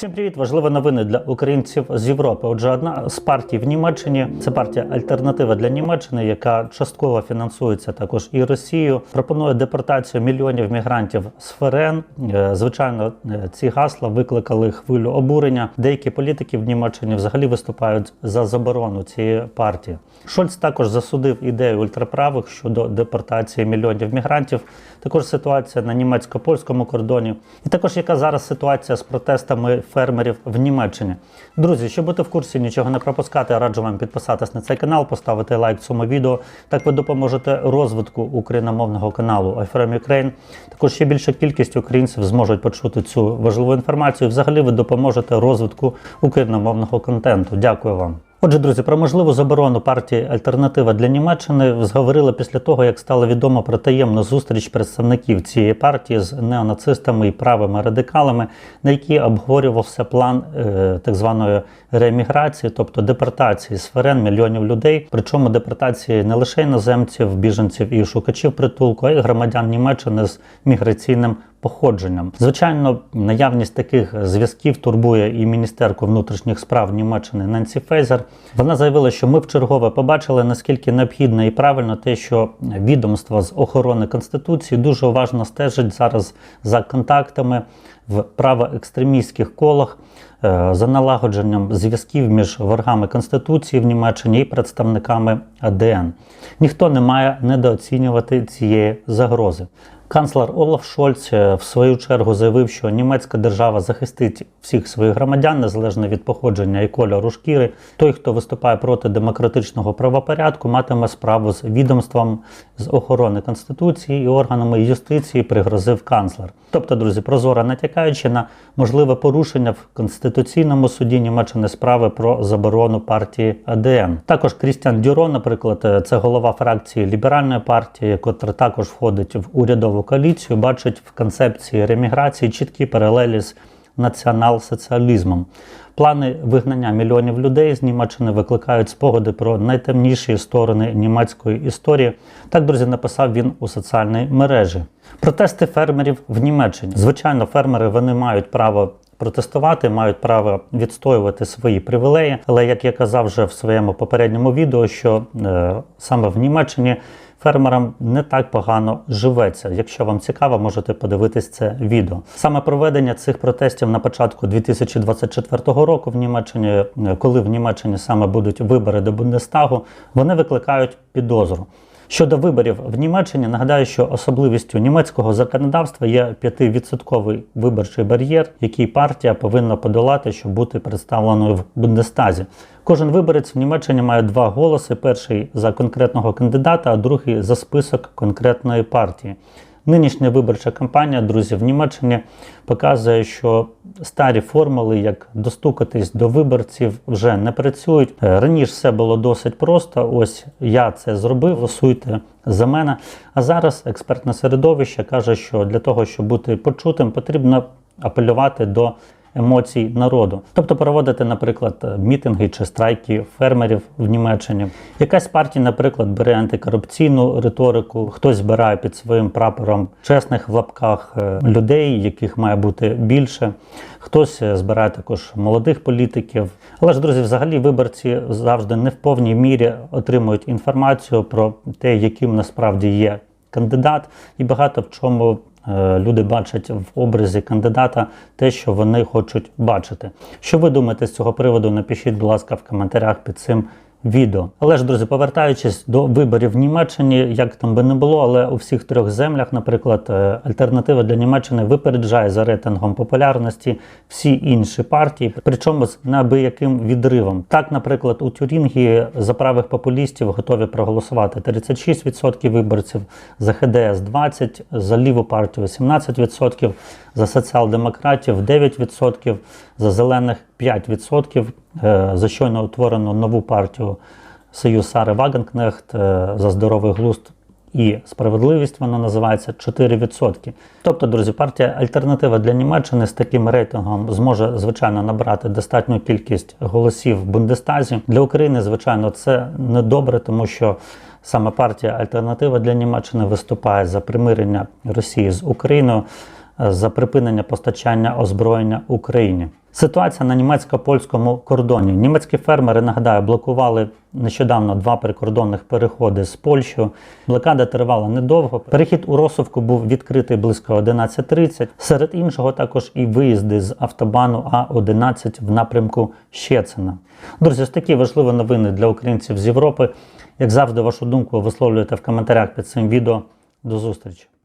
Всім привіт! Важливі новини для українців з Європи. Отже, одна з партій в Німеччині це партія Альтернатива для Німеччини, яка частково фінансується також і Росією. Пропонує депортацію мільйонів мігрантів з ФРН. Е, Звичайно, е, ці гасла викликали хвилю обурення. Деякі політики в Німеччині взагалі виступають за заборону цієї партії. Шольц також засудив ідею ультраправих щодо депортації мільйонів мігрантів. Також ситуація на німецько-польському кордоні, і також яка зараз ситуація з протестами фермерів в Німеччині. Друзі, щоб бути в курсі, нічого не пропускати, раджу вам підписатись на цей канал, поставити лайк цьому відео. Так ви допоможете розвитку україномовного каналу iFrame Ukraine. Також ще більша кількість українців зможуть почути цю важливу інформацію. Взагалі, ви допоможете розвитку україномовного контенту. Дякую вам. Отже, друзі, про можливу заборону партії Альтернатива для Німеччини зговорили після того, як стало відомо про таємну зустріч представників цієї партії з неонацистами і правими радикалами, на якій обговорювався план е, так званої рееміграції, тобто депортації з ФРН мільйонів людей. Причому депортації не лише іноземців, біженців і шукачів притулку, а й громадян Німеччини з міграційним походженням. Звичайно, наявність таких зв'язків турбує і міністерку внутрішніх справ Німеччини Ненсі Фейзер. Вона заявила, що ми вчергове побачили наскільки необхідно і правильно те, що відомство з охорони конституції дуже уважно стежить зараз за контактами в правоекстремістських колах. Е, За налагодженням зв'язків між ворогами Конституції в Німеччині і представниками АДН. Ніхто не має недооцінювати цієї загрози. Канцлер Олаф Шольц е, в свою чергу заявив, що німецька держава захистить всіх своїх громадян незалежно від походження і кольору шкіри. Той, хто виступає проти демократичного правопорядку, матиме справу з відомством з охорони конституції і органами юстиції, пригрозив канцлер. Тобто, друзі, прозоро натякаючи на можливе порушення в конституційному суді Німеччини справи про заборону партії АДН. Також Крістіан Дюро, наприклад, це голова фракції ліберальної партії, котра також входить в урядову коаліцію, бачить в концепції реміграції чіткі паралелі з націонал-соціалізмом. Плани вигнання мільйонів людей з Німеччини викликають спогади про найтемніші сторони німецької історії. Так, друзі, написав він у соціальній мережі. Протести фермерів в Німеччині. Звичайно, фермери вони мають право. Протестувати мають право відстоювати свої привілеї, але як я казав вже в своєму попередньому відео, що е, саме в Німеччині фермерам не так погано живеться. Якщо вам цікаво, можете подивитись це відео. Саме проведення цих протестів на початку 2024 року в Німеччині, е, коли в Німеччині саме будуть вибори до Бундестагу, вони викликають підозру. Щодо виборів в Німеччині, нагадаю, що особливістю німецького законодавства є 5-відсотковий виборчий бар'єр, який партія повинна подолати, щоб бути представленою в Бундестазі. Кожен виборець в Німеччині має два голоси: перший за конкретного кандидата, а другий за список конкретної партії. Нинішня виборча кампанія, друзі, в Німеччині показує, що старі формули, як достукатись до виборців, вже не працюють. Е, Раніше все було досить просто. Ось я це зробив, голосуйте за мене. А зараз експертне середовище каже, що для того, щоб бути почутим, потрібно апелювати до емоцій народу, тобто проводити, наприклад, мітинги чи страйки фермерів в Німеччині. Якась партія, наприклад, бере антикорупційну риторику, хтось збирає під своїм прапором чесних в лапках е, людей, яких має бути більше. Хтось е, збирає також молодих політиків. Але ж, друзі, взагалі виборці завжди не в повній мірі отримують інформацію про те, яким насправді є кандидат, і багато в чому е, люди бачать в образі кандидата те, що вони хочуть бачити. Що ви думаєте з цього приводу? Напишіть, будь ласка, в коментарях під цим відео. Але ж, друзі, повертаючись до виборів в Німеччині, як там би не було, але у всіх трьох землях, наприклад, е, альтернатива для Німеччини випереджає за рейтингом популярності всі інші партії, причому з неабияким відривом. Так, наприклад, у Тюрінгії за правих популістів готові проголосувати 36% виборців, за ХДС 20%, за ліву партію 17%, за соціал-демократів 9%, за зелених 5%, е, за щойно утворену нову партію Союз Сари Вагенкнехт, е, за здоровий глузд і справедливість вона називається 4%. Тобто, друзі, партія Альтернатива для Німеччини з таким рейтингом зможе звичайно набрати достатню кількість голосів в Бундестазі. Для України, звичайно, це не добре, тому що саме партія Альтернатива для Німеччини виступає за примирення Росії з Україною, е, за припинення постачання озброєння Україні. Ситуація на німецько-польському кордоні. Німецькі фермери, нагадаю, блокували нещодавно два прикордонних переходи з Польщею. Блокада тривала недовго. Перехід у Росовку був відкритий близько 11.30. Серед іншого також і виїзди з автобану А11 в напрямку Щецина. Друзі, ось такі важливі новини для українців з Європи. Як завжди, вашу думку висловлюєте в коментарях під цим відео. До зустрічі!